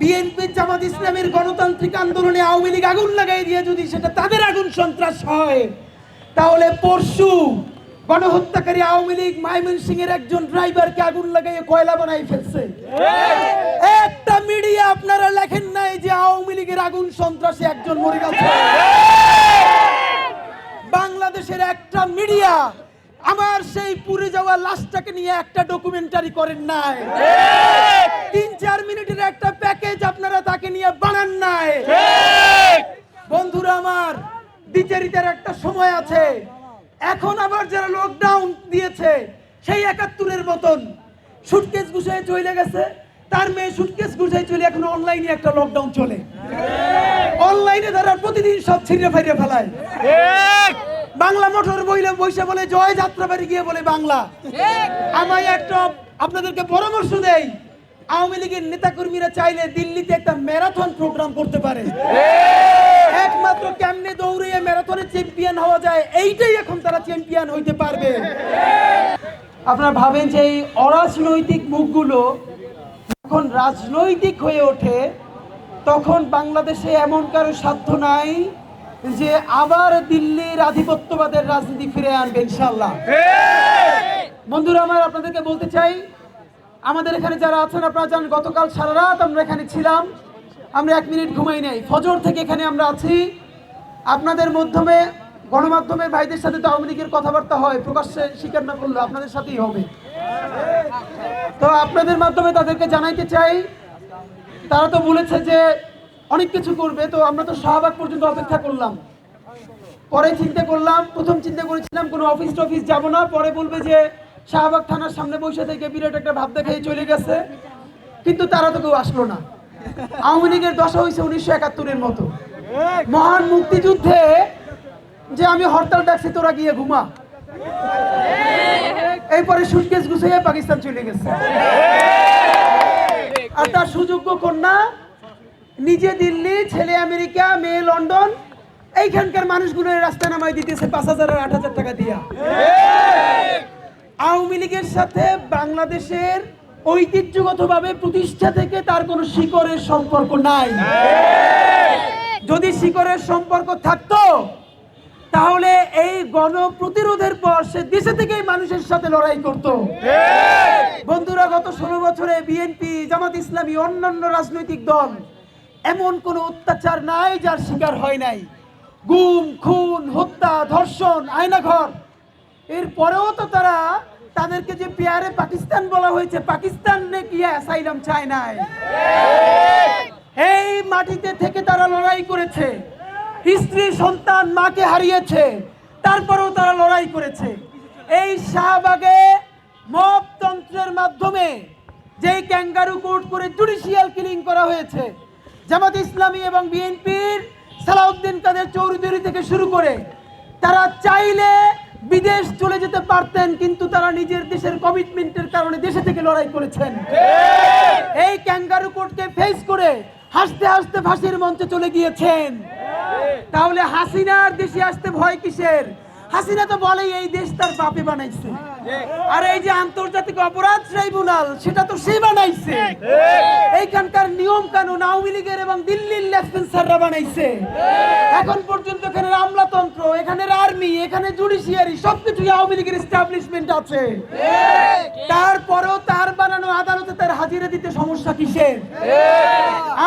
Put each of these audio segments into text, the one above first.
BNP জামাত ইসলামের গণতান্ত্রিক আন্দোলনে আওয়ামী লীগ আগুন লাগাই দিয়ে যদি সেটা তাদের আগুন সন্ত্রাস হয়, তাহলে পরশু গণহত্যাকারী আওয়ামী লীগ মাইমন সিং এর একজন ড্রাইভারকে আগুন লাগাইয়ে কয়লা বানাই ফেলছে। একটা মিডিয়া আপনারা লেখেন নাই যে আওয়ামী লীগের আগুন সন্ত্রাসে একজন মরে গেছে। বাংলাদেশের একটা মিডিয়া আমার সেই পুড়ে যাওয়া লাশটাকে নিয়ে একটা ডকুমেন্টারি করেন নাই। দ্বিচারিতার একটা সময় আছে। এখন আবার যারা লকডাউন দিয়েছে সেই একাত্তরের মতন। সুটকেস গুছাই চলে গেছে তার মেয়ে সুটকেস গুছাই চলে এখন অনলাইনে একটা লকডাউন চলে। অনলাইনে তারা প্রতিদিন সব ছিঁড়ে ফাইরে ফেলায়। বাংলা মোটর বইলে বইসে বলে জয় যাত্রাবাড়ি গিয়ে বলে বাংলা। আমায় একটা আপনাদেরকে পরামর্শ দেই। আওয়ামী লীগের নেতাকর্মীরা চাইলে দিল্লিতে একটা ম্যারাথন প্রোগ্রাম করতে পারে। একমাত্র কেমনে দৌড়িয়ে ম্যারাথনে চ্যাম্পিয়ন হওয়া যায়, এইটাই এখন তারা চ্যাম্পিয়ন হইতে পারবে। আপনারা ভাবেন যে এই অরাজনৈতিক মুখগুলো যখন রাজনৈতিক হয়ে ওঠে, তখন বাংলাদেশে এমন কারও সাধ্য নাই যে আবার দিল্লির আধিপত্যবাদের রাজনীতি ফিরে আনবে ইনশাল্লাহ বন্ধুরা, আমার আপনাদেরকে বলতে চাই, আমাদের এখানে যারা আছেন, আপনারা জানেন গতকাল সারা রাত আমরা এখানে ছিলাম। আমরা এক মিনিট ঘুমাই নাই। ফজর থেকে এখানে আমরা আছি। আপনাদের মাধ্যমে গণমাধ্যমের ভাইদের সাথে তো আওয়ামী লীগের কথাবার্তা হয়, প্রকাশ্যে স্বীকার না করলে আপনাদের সাথেই হবে। তো আপনাদের মাধ্যমে তাদেরকে জানাইতে চাই, তারা তো বলেছে যে অনেক কিছু করবে, তো আমরা তো শাহবাগ পর্যন্ত অপেক্ষা করলাম। পরে চিন্তা করলাম, প্রথম চিন্তা করেছিলাম কোনো অফিস টফিস যাব না, পরে বলবে যে শাহবাগ থানার সামনে বসে থেকে বিরাট একটা ভাব দেখাই চলে গেছে। কিন্তু তারা তো কেউ আসলো না। আওয়ামী লীগের দশা হয়েছে উনিশশো একাত্তরের মতো। মহান মুক্তিযুদ্ধে যে আমি হরতাল ডাকছি, তোরা গিয়ে ঘুমা। এরপরে সুটকেস গুছিয়ে পাকিস্তান চলে গেছে। আর তার সুযোগ্য কন্যা, নিজে দিল্লি, ছেলে আমেরিকা, মেয়ে লন্ডন, এইখানকার মানুষগুলো রাস্তায় নামাই দিতেছে পাঁচ হাজার আট হাজার টাকা দিয়া। আওয়ামী লীগের সাথে বাংলাদেশের ঐতিহ্যগতভাবে প্রতিষ্ঠা থেকে তার কোনো শিকড়ের সম্পর্ক নাই। যদি শিকড়ের সম্পর্ক থাকতো তাহলে এই গণ প্রতিরোধের পর সে দেশে থেকেই মানুষের সাথে লড়াই করত। বন্ধুরা গত ষোলো বছরে বিএনপি জামাত ইসলামী অন্যান্য রাজনৈতিক দল এমন কোনো অত্যাচার নাই যার শিকার হয় নাই। গুম খুন হত্যা ধর্ষণ আয়নাঘর এরপরেও তো তারা তাদেরকে যে পেয়ারে পাকিস্তান বলা হয়েছে, পাকিস্তানে কি অ্যাসাইলাম চায় নাই? এই মাটিতে থেকে তারা লড়াই করেছে। স্ত্রী সন্তান মাকে হারিয়েছে, তারপরেও তারা লড়াই করেছে। এই শাহবাগে মপতন্ত্রের মাধ্যমে যেই ক্যাঙ্গারু কোর্ট করে জুডিশিয়াল কিলিং করা হয়েছে, জামাত ইসলামী এবং বিএনপির সালাউদ্দিন কাদের চৌধুরী থেকে শুরু করে, তারা চাইলে বিদেশ চলে যেতে পারতেন কিন্তু তারা নিজের দেশের কমিটমেন্টের কারণে দেশে থেকে লড়াই করেছেন। এই ক্যাঙ্গারু কোর্টকে ফেস করে হাসতে হাসতে ফাঁসির মঞ্চে চলে গিয়েছেন। তাহলে হাসিনার দেশে আসতে ভয় কিসের? হাসিনা তো বলেই এই দেশ তার বাপে বানাইছে। আর এই যে আন্তর্জাতিক অপরাধ ট্রাইব্যুনাল, সেটা তো সে বানাইছে। এইখানকার নিয়ম কানুন আওয়ামী লীগের এবং দিল্লির লেফটেন্সাররা বানাইছে। এখন পর্যন্ত এখানে আমলাতন্ত্র এখানে আর্মি, এখানে জুডিশিয়ারি সবকিছু আওয়ামী লীগের এস্টাবলিশমেন্ট আছে। তারপরেও তার বানানো আদালতে তার হাজিরা দিতে সমস্যা কিসের?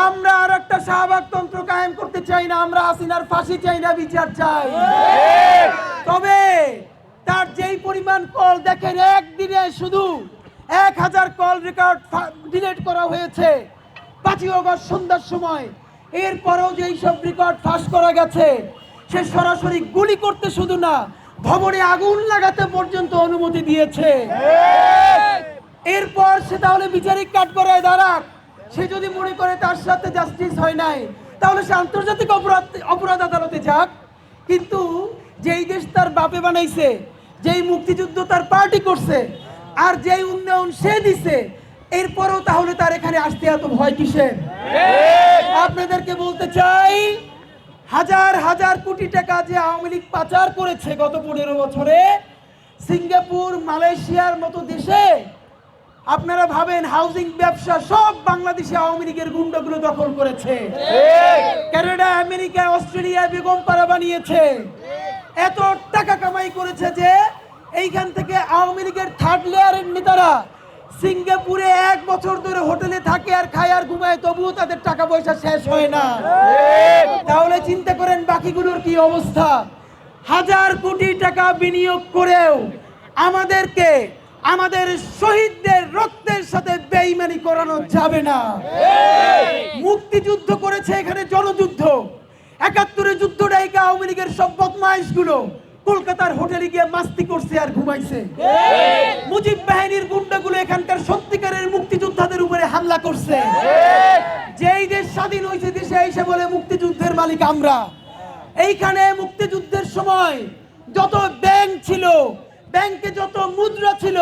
আমরা আর একটা শাহবাগ তন্ত্র কায়েম করতে চাই না, আমরা আসিনার ফাঁসি চাই না, বিচার চাই। তবে তার যেই পরিমাণ কল দেখেন, একদিনে শুধু এক হাজার কল রেকর্ড ডিলেট করা হয়েছে। পাঁচই অগস্ট সন্ধ্যার সময়। এরপরেও যেই সব রেকর্ড ফাঁস করা গেছে, সে সরাসরি গুলি করতে শুধু না, ভবনে আগুন লাগাতে পর্যন্ত অনুমতি দিয়েছে। এরপর সে তাহলে বিচারিক কাঠগড়ায় দাঁড়াক। সে যদি মনে করে তার সাথে জাস্টিস হয় নাই, তাহলে সে আন্তর্জাতিক অপরাধ অপরাধ আদালতে যাক। কিন্তু যেই দেশ তার বাপে বানাইছে যেই মুক্তিযুদ্ধ তার পার্টি করছে আর যেই উন্নয়ন সে দিছে এরপরও তাহলে তার এখানে আসতে এত ভয় কিসের? আপনাদেরকে বলতে চাই হাজার হাজার কোটি টাকা যে আওয়ামী লীগ পাচার করেছে গত পনেরো বছরে সিঙ্গাপুর মালয়েশিয়ার মতো দেশে আপনারা ভাবেন হাউজিং ব্যবসা সব বাংলাদেশে আওয়ামী লীগের গুন্ডাগুলো দখল করেছে। কানাডা আমেরিকা অস্ট্রেলিয়া বেগম পাড়া বানিয়েছে। এত টাকা কামাই করেছে যে এইখান থেকে আওয়ামী লীগের থার্ড লেয়ারের নেতারা সিঙ্গাপুরে এক বছর ধরে হোটেলে থাকে আর খায় আর ঘুমায়, তবুও তাদের টাকা পয়সা শেষ হয় না। তাহলে চিন্তা করেন বাকিগুলোর কি অবস্থা? হাজার কোটি টাকা বিনিয়োগ করেও আমাদেরকে আমাদের শহীদদের রক্তের সাথে বেইমানি করানো যাবে না। মুক্তিযুদ্ধ করেছে এখানে জনযুদ্ধ। একাত্তরের যুদ্ধ ডাইকা আওয়ামী লীগের সব বদমাইশগুলো কলকাতার হোটেলে গিয়ে মাস্তি করছে আর ঘুমাইছে। মুজিব বাহিনীর গুন্ডাগুলো এখানকার সত্যিকারের মুক্তিযোদ্ধাদের উপরে হামলা করছে। যেই দেশ স্বাধীন হয়েছে দেশে এসে বলে মুক্তিযুদ্ধের মালিক আমরা। এইখানে মুক্তিযুদ্ধের সময় যত ব্যাংক ছিল, ব্যাংকে যত মুদ্রা ছিল,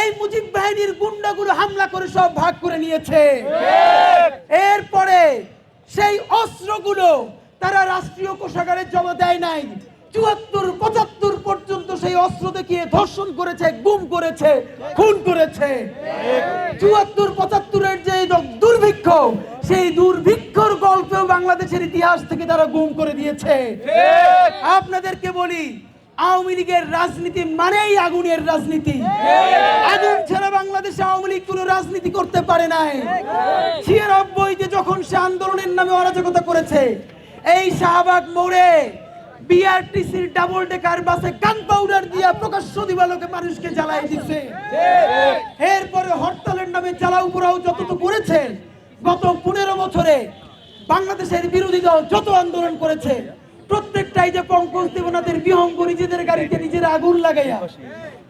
এই মুজিব বাহিনীর গুন্ডাগুলো হামলা করে সব ভাগ করে নিয়েছে। এরপরে সেই অস্ত্রগুলো তারা রাষ্ট্রীয় কোষাগারে জমা দেয় নাই। চুয়াত্তর, পঁচাত্তর পর্যন্ত সেই অস্ত্র দেখিয়ে ধর্ষণ করেছে, গুম করেছে, খুন করেছে। চুয়াত্তর, পঁচাত্তরের যে দুর্ভিক্ষ, সেই দুর্ভিক্ষর গল্পেও বাংলাদেশের ইতিহাস থেকে তারা গুম করে দিয়েছে। আপনাদেরকে বলি, আওয়ামী লীগের রাজনীতি মানেই আগুনের রাজনীতি। আগুন ছাড়া বাংলাদেশে আওয়ামী লীগ কোনো রাজনীতি করতে পারে নাই। ছিয়ানব্বই ছিয়ানব্বইতে যখন সে আন্দোলনের নামে অরাজকতা করেছে এই শাহবাগ মোড়ে বিআরটিসির ডাবল ডেকার বাসে গান পাউডার দিয়া প্রকাশ্য দিবালোকে মানুষকে জ্বালাই দিচ্ছে। এরপরে হরতালের নামে জ্বালাও পোড়াও যত তো করেছে, গত পনেরো বছরে বাংলাদেশের বিরোধী দল যত আন্দোলন করেছে, প্রত্যেকটাই যে পঙ্কজ দেবনাথের বিহঙ্গ নিজেদের গাড়িতে নিজের আগুন লাগাইয়া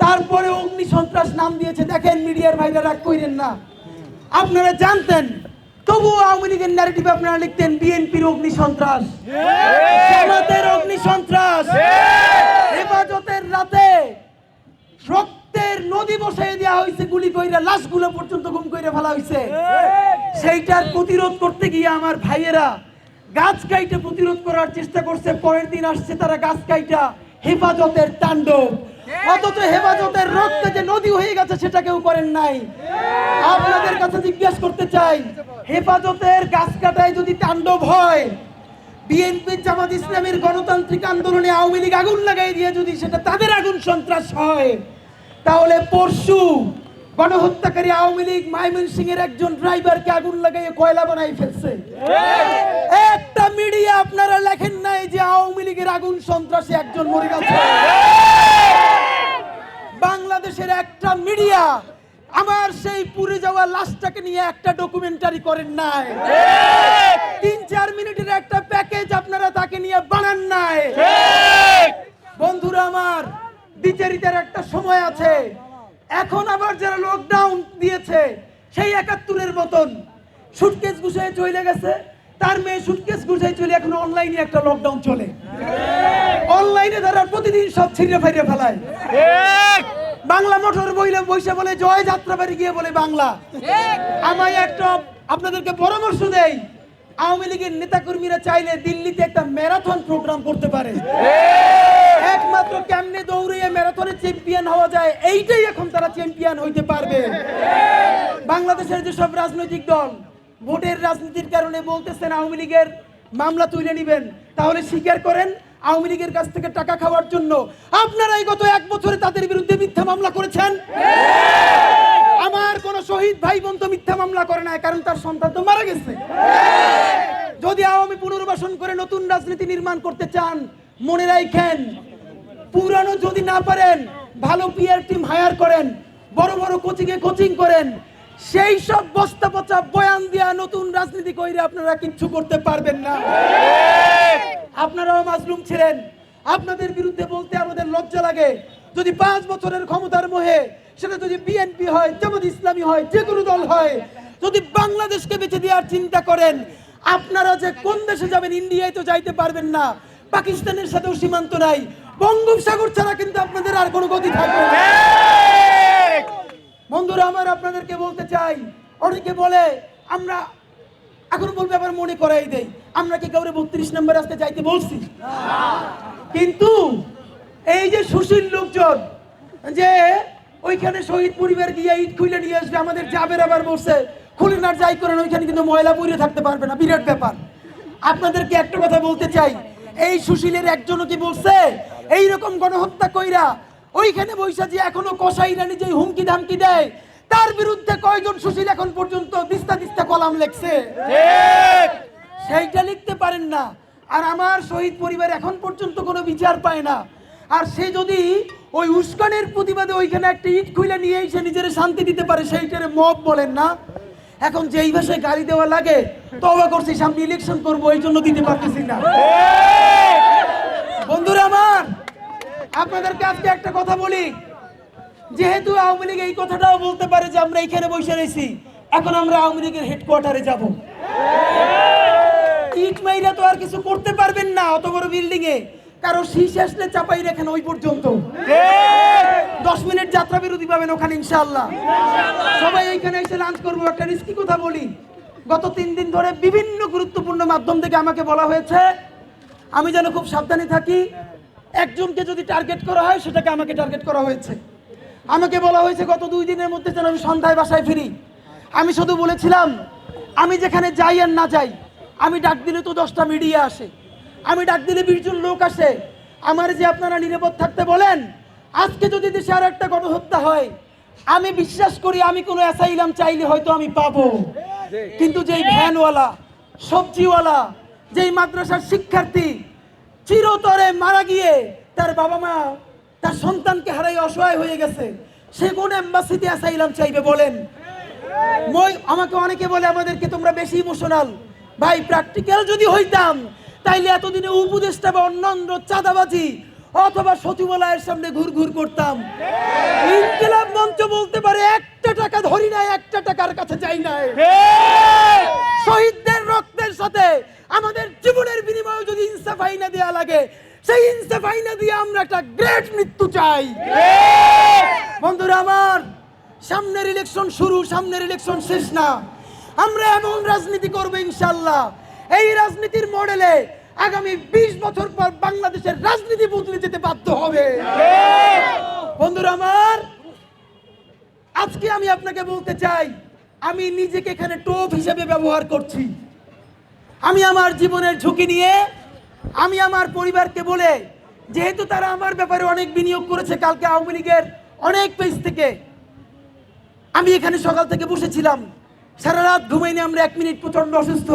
তারপরে অগ্নি সন্ত্রাস নাম দিয়েছে, দেখেন মিডিয়ার ভাইরা রাগ কইরেন না। আপনারা জানতেন তবুও আওয়ামী লীগের ন্যারেটিভ আপনারা লিখতেন বিএনপির অগ্নি সন্ত্রাস। জামাতের অগ্নি সন্ত্রাস। হেফাজতের রাতে রক্তের নদী বসাই দেওয়া হয়েছে, গুলি কইরা, লাশগুলো পর্যন্ত গুম কইরা ফেলা হয়েছে। সেইটার প্রতিরোধ করতে গিয়ে আমার ভাইয়েরা গাছ কাইটে প্রতিরোধ করার চেষ্টা করছে, পরের দিন আসছে তারা গাছ কাইটা হেফাজতের তাণ্ডব। অথচ হেফাজতের রক্তে যে নদী হয়ে গেছে সেটা কেউ করেন নাই। আপনাদের কাছে জিজ্ঞেস করতে চাই হেফাজতের গাছ কাটায় যদি তাণ্ডব হয় বিএনপি জামাত ইসলামের গণতান্ত্রিক আন্দোলনে আওয়ামী লীগ আগুন লাগাই দিয়ে যদি সেটা তাদের আগুন সন্ত্রাস হয় তাহলে পরশু গণহত্যাকারী আওয়ামী লীগ মাইমনসিং এর একজন ড্রাইভারকে আগুন লাগাইয়ে কয়লা বানাই ফেলছে। একটা মিডিয়া আপনারা লেখেন নাই যে আওয়ামী লীগের আগুন সন্ত্রাসে একজন মরে গেছে। বাংলাদেশের একটা মিডিয়া আমার সেই পুড়ে যাওয়া লাশটাকে নিয়ে একটা ডকুমেন্টারি করেন নাই। তিন, চার মিনিটের একটা প্যাকেজ আপনারা তাকে নিয়ে বানান নাই। বন্ধুরা আমার, বিচারিতার একটা সময় আছে। এখন আবার যারা লকডাউন দিয়েছে, সেই একাত্তরের মতন। সুটকেস গুছায় চলে গেছে। তার মেয়ে সুটকেস গুছায় চলে, এখন অনলাইনে একটা লকডাউন চলে। অনলাইনে তারা প্রতিদিন সব ছিঁড়ে ফেরে ফেলায়। বাংলা মোটর বইলে বইসে বলে, জয় যাত্রা বাড়ি গিয়ে বলে বাংলা। আমায় একটা আপনাদেরকে পরামর্শ দেই। আওয়ামী লীগের নেতাকর্মীরা চাইলে দিল্লিতে একটা ম্যারাথন প্রোগ্রাম করতে পারে। একমাত্র কেমনে দৌড়িয়ে ম্যারাথনে চ্যাম্পিয়ন হওয়া যায়, এইটাই এখন তারা চ্যাম্পিয়ন হইতে পারবে। বাংলাদেশের যেসব রাজনৈতিক দল ভোটের রাজনীতির কারণে বলতেছেন আওয়ামী লীগের মামলা তুলে নেবেন, তাহলে স্বীকার করেন আওয়ামী লীগের কাছ থেকে টাকা খাওয়ার জন্য। আপনারাই গত এক বছরে তাদের বিরুদ্ধে মিথ্যা মামলা করেছেন? আমার কোন শহীদ ভাই বোন তো মিথ্যা মামলা করে না কারণ তার সন্তান তো মারা গেছে। যদি আওয়ামী পুনর্বাসন করে নতুন রাজনীতি নির্মাণ করতে চান, মনে রাখেন, পুরানো যদি না পারেন, ভালো পিয়ার টিম হায়ার করেন, বড় বড় কোচিং এ কোচিং করেন সেই সব বস্তা পচা বয়ান দিয়া নতুন রাজনীতি কইরে আপনারা কিচ্ছু করতে পারবেন না। আপনারাও মাজলুম ছিলেন। আপনাদের বিরুদ্ধে বলতে আমাদের লজ্জা লাগে। যদি পাঁচ বছরের ক্ষমতার মোহে সেটা যদি বিএনপি হয়, জামাত ইসলামী হয়, যে কোনো দল হয়, যদি বাংলাদেশকে বেঁচে দেওয়ার চিন্তা করেন, আপনারা যে কোন দেশে যাবেন ইন্ডিয়ায় তো যাইতে পারবেন না। পাকিস্তানের সাথেও সীমান্ত নাই। বঙ্গোপসাগর ছাড়া কিন্তু আপনাদের আর কোনো গতি থাকবে না। বন্ধুরা, আমার আপনাদেরকে বলতে চাই, অনেকে বলে, আমরা এখন বলবে আবার মনে করাই দেই, আমরা কি কাউরে বত্রিশ নম্বর আসতে যাইতে বলছি? কিন্তু এই যে সুশীল লোকজন, যে ওইখানে শহীদ পরিবার গিয়ে ইট খুলে নিয়ে আসবে, আমাদের যাবের আবার বসে খুলে না যাই করেন, ওইখানে কিন্তু ময়লা পরিয়ে থাকতে পারবে না, বিরাট ব্যাপার। আপনাদেরকে একটা কথা বলতে চাই, এই সুশীলের একজনও কি বলছে এই রকম গণহত্যা কইরা ওইখানে বৈশা যে এখনও কসাইরা নিজে হুমকি ধামকি দেয় তার বিরুদ্ধে কয়জন সুশীল এখন পর্যন্ত দিস্তা দিস্তা কলাম লেখছে? সেইটা লিখতে পারেন না। আর আমার শহীদ পরিবার এখন পর্যন্ত কোনো বিচার পায় না। আর সে যদি ওই উস্কানের প্রতিবাদে ওইখানে একটা ইট খুলে নিয়ে এসে নিজের শান্তি দিতে পারে সেইটারে মব বলেন না। এখন যেই ভাষায় গালি দেওয়া লাগে তবা করছি সামনে ইলেকশন করব এই জন্য দিতে পারতেছি না। বন্ধুরা আমার আপনাদেরকে আজকে একটা কথা বলি। যেহেতু আওয়ামী লীগ এই কথাটাও বলতে পারে যে আমরা এখানে বসে রয়েছি, এখন আমরা আওয়ামী লীগের হেডকোয়ার্টারে যাব। ইট মাইরা তো আর কিছু করতে পারবেন না, অত বড় বিল্ডিং এ কারও শীষ আসলে চাপাই রাখেন ওই পর্যন্ত। দশ মিনিট যাত্রা বিরতি পাবেন ওখানে, ইনশাআল্লাহ। সবাই এইখানে এসে লাঞ্চ করব, একটা রিস্কি কথা বলি। গত তিন দিন ধরে বিভিন্ন গুরুত্বপূর্ণ মাধ্যম থেকে আমাকে বলা হয়েছে, আমি যেন খুব সাবধানে থাকি। একজনকে যদি টার্গেট করা হয়, সেটাকে আমাকে টার্গেট করা হয়েছে। আমাকে বলা হয়েছে, গত দুই দিনের মধ্যে যেন আমি সন্ধ্যায় বাসায় ফিরি। আমি শুধু বলেছিলাম, আমি যেখানে যাই আর না যাই, আমি ডাক দিলে তো দশটা মিডিয়া আসে। আমি ডাক দিলে বিশজন লোক আসে। আমার যে আপনারা নিরাপদ থাকতে বলেন, আজকে যদি দেশে আর একটা গণহত্যা হয়, আমি বিশ্বাস করি আমি কোনো অ্যাসাইলাম চাইলে হয়তো আমি পাবো। কিন্তু যেই ভ্যানওয়ালা, সবজিওয়ালা, যেই মাদ্রাসার শিক্ষার্থী চিরতরে মারা গিয়ে তার বাবা মা তার সন্তানকে হারাই অসহায় হয়ে গেছে। সে কোন এম্বাসিতে আসাইলাম চাইবে বলেন। আমাকে অনেকে বলে আমাদেরকে তোমরা বেশি ইমোশনাল ভাই প্র্যাকটিক্যাল যদি হইতাম, তাইলে এতদিনে উপদেশটা বা অন্যান্য চাঁদাবাজি অথবা সচিবালয়ের সামনে ঘুর ঘুর করতাম। ইনকিলাব মঞ্চ বলতে পারে একটা টাকা ধরি নাই একটা টাকার কাছে চাই নাই। শহীদদের রক্তের সাথে আমাদের জীবনের বিনিময়ে যদি ইনসাফ আইনা দেওয়া লাগে সেই ইনসাফ আইনা দিয়ে আমরা একটা গ্রেট মৃত্যু চাই। বন্ধুরা আমার সামনের ইলেকশন শুরু সামনের ইলেকশন শেষ না। আমরা এমন রাজনীতি করব ইনশাল্লাহ। এই রাজনীতির মডেলে আগামী ২০ বছর পর বাংলাদেশের রাজনীতি বদলে যেতে বাধ্য হবে। বন্ধুরা আমার, আজকে আমি আপনাকে বলতে চাই, আমি নিজেকে এখানে টোপ হিসেবে ব্যবহার করছি। আমি আমার জীবনের ঝুঁকি নিয়ে, আমি আমার পরিবারকে বলে, যেহেতু তারা আমার ব্যাপারে অনেক বিনিয়োগ করেছে, কালকে আওয়ামী লীগের অনেক পেজ থেকে, আমি এখানে সকাল থেকে বসেছিলাম। সারা রাত ঘুমাইনি আমরা, এক মিনিট প্রচণ্ড অসুস্থ।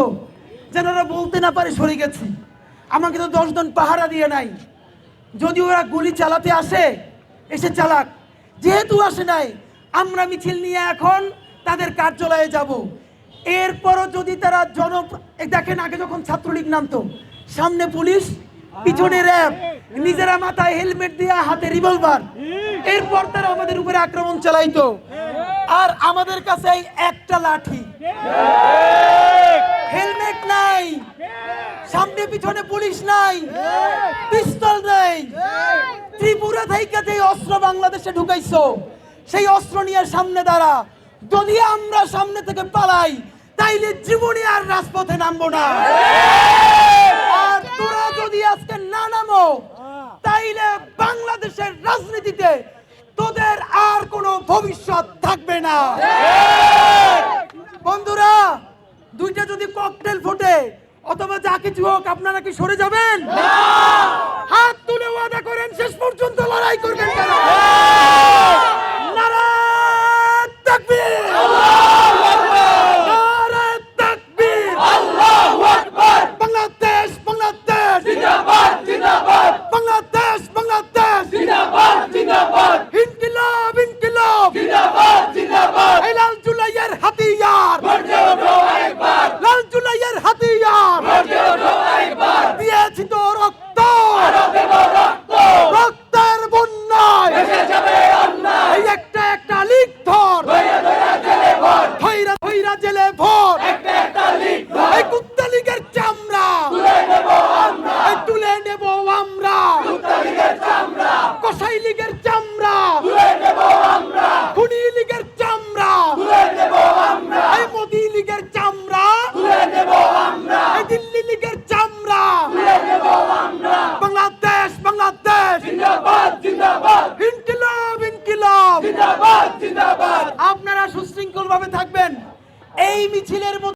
যেনারা বলতে না পারে সরে গেছি। আমাকে তো দশজন পাহারা দিয়ে নাই। যদি ওরা গুলি চালাতে আসে এসে চালাক। যেহেতু আসে নাই আমরা মিছিল নিয়ে এখন তাদের কার্যালয়ে যাব। এরপরও যদি তারা জন দেখেন আগে যখন ছাত্রলীগ নামতো সামনে পুলিশ পিছনে র্যাব নিজেরা মাথায় হেলমেট দিয়ে হাতে রিভলভার। এরপর তারা আমাদের উপরে আক্রমণ চালাইতো। আর আমাদের কাছে এই একটা লাঠি। হেলমেট নাই। সামনে পিছনে পুলিশ নাই। পিস্তল নেই। ত্রিপুরা থেকে যে অস্ত্র বাংলাদেশে ঢুকাইছো, সেই অস্ত্র নিয়ে সামনে দাঁড়া। যদি আমরা সামনে থেকে পালাই, তাইলে জীবনে আর রাজপথে নামবো না। আর তোরা যদি আজকে না নামো, তাইলে বাংলাদেশের রাজনীতিতে তোদের আর কোনো ভবিষ্যৎ থাকবে না। বন্ধুরা, দুইটা যদি ককটেল ফোটে অথবা যা কিছু হোক আপনারা কি সরে যাবেন? হাত তুলে ওয়াদা করেন শেষ পর্যন্ত লড়াই করবেন কেন?